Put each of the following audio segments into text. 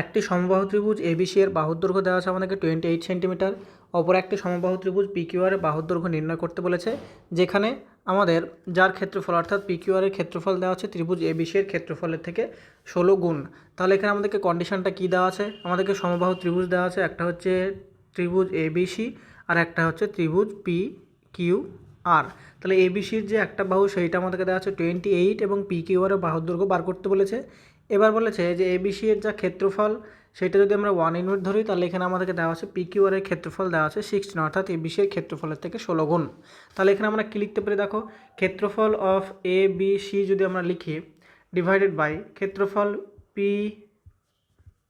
একটি সমবাহু ত্রিভুজ এবিসি এর বাহুর দৈর্ঘ্য দেওয়া আছে আমাদেরকে টোয়েন্টি এইট সেন্টিমিটার অপর একটি সমবাহু ত্রিভুজ পিকিউআর এর বাহুর দৈর্ঘ্য নির্ণয় করতে বলেছে, যেখানে আমাদের যার ক্ষেত্রফল, অর্থাৎ পিকিউআর এর ক্ষেত্রফল দেওয়া আছে ত্রিভুজ এবিসি এর ক্ষেত্রফলের থেকে ষোলো গুণ। তাহলে এখানে আমাদেরকে কন্ডিশনটা কী দেওয়া আছে? আমাদেরকে সমবাহু ত্রিভুজ দেওয়া আছে, একটা হচ্ছে ত্রিভুজ এবিসি আর একটা হচ্ছে ত্রিভুজ পি কিউ আর তাহলে এবিসির যে একটা বাহু, সেইটা আমাদেরকে দেওয়া আছে টোয়েন্টি এইট এবং পি কিউ আর বাহুর দৈর্ঘ্য বার করতে বলেছে। এবার বলেছে যে এবিসি এর যা ক্ষেত্রফল, সেটা যদি আমরা ওয়ান ইউনিট ধরি, তাহলে এখানে আমাদেরকে দেওয়া আছে পি কিউ আর এর ক্ষেত্রফল দেওয়া আছে সিক্সটিন অর্থাৎ এবিসি এর ক্ষেত্রফলের থেকে ষোলো গুণ। তাহলে এখানে আমরা কী লিখতে পারি? দেখো, ক্ষেত্রফল অফ এ বি সি যদি আমরা লিখি ডিভাইডেড বাই ক্ষেত্রফল পি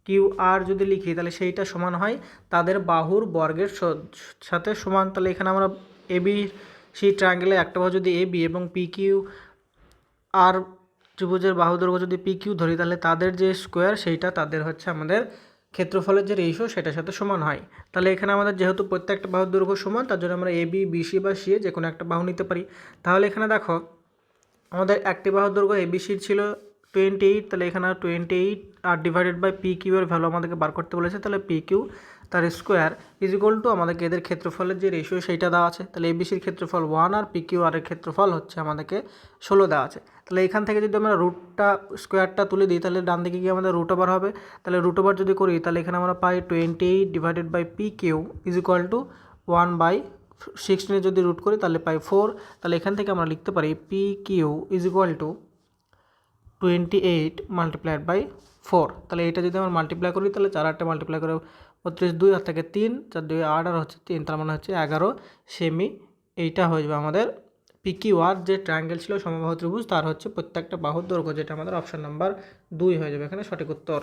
কিউ আর যদি লিখি, তাহলে সেইটা সমান হয় তাদের বাহুর বর্গের সাথে সমান। তাহলে এখানে আমরা এ বি সি ট্রায়াঙ্গেলে একটা বাহু যদি বি এবং পি কিউ আর ত্রিভুজের বাহু দৈর্ঘ্য যদি পি কিউ ধরি, তাহলে তাদের যে স্কোয়ার সেইটা তাদের হচ্ছে আমাদের ক্ষেত্রফলের যে রেশিও সেটার সাথে সমান হয়। তাহলে এখানে আমাদের যেহেতু প্রত্যেকটা বাহু দৈর্ঘ্য সমান, তার জন্য আমরা এ বি বিসি বা সি যে কোনো একটা বাহু নিতে পারি। তাহলে এখানে দেখো, আমাদের একটি বাহুর দৈর্ঘ্য এবিসির ছিল টোয়েন্টি এইট তাহলে এখানে টোয়েন্টি এইট আর ডিভাইডেড বাই পি কিউ এর ভ্যালু আমাদেরকে বার করতে বলেছে, তাহলে পি কিউ তার স্কোয়ার ইজ ইকুয়াল টু আমাদেরকে এদের ক্ষেত্রফলের যে রেশিও সেইটা দেওয়া আছে। তাহলে এবিসির ক্ষেত্রফল ওয়ান আর পি কিউ আর এর ক্ষেত্রফল হচ্ছে আমাদেরকে ষোলো দেওয়া আছে। তাহলে এখান থেকে যদি আমরা রুটটা স্কোয়ারটা তুলে দিই, তাহলে ডান দিকে গিয়ে আমাদের রুট ওভার হবে। তাহলে রুট ওভার যদি করি, তাহলে এখানে আমরা পাই twenty eight divided by P Q is equal to one by সিক্সটিনে যদি রুট করি, তাহলে পাই ফোর তাহলে এখান থেকে আমরা লিখতে পারি P Q is equal to twenty eight multiplied by four তাহলে এটা যদি আমরা মাল্টিপ্লাই করি, তাহলে চার আটটা মাল্টিপ্লাই করে বত্রিশ, দুই আর থেকে তিন, চার দুই আট আর হচ্ছে তিন, তার মানে হচ্ছে এগারো। সেমি এইটা হয়ে যাবে আমাদের পিকি ওয়ার যে ট্রায়াঙ্গেল ছিল সমবাহ ত্রিভুজ, তার হচ্ছে প্রত্যেকটা বাহুর দৈর্ঘ্য, যেটা আমাদের অপশান নাম্বার দুই হয়ে যাবে এখানে সঠিক উত্তর।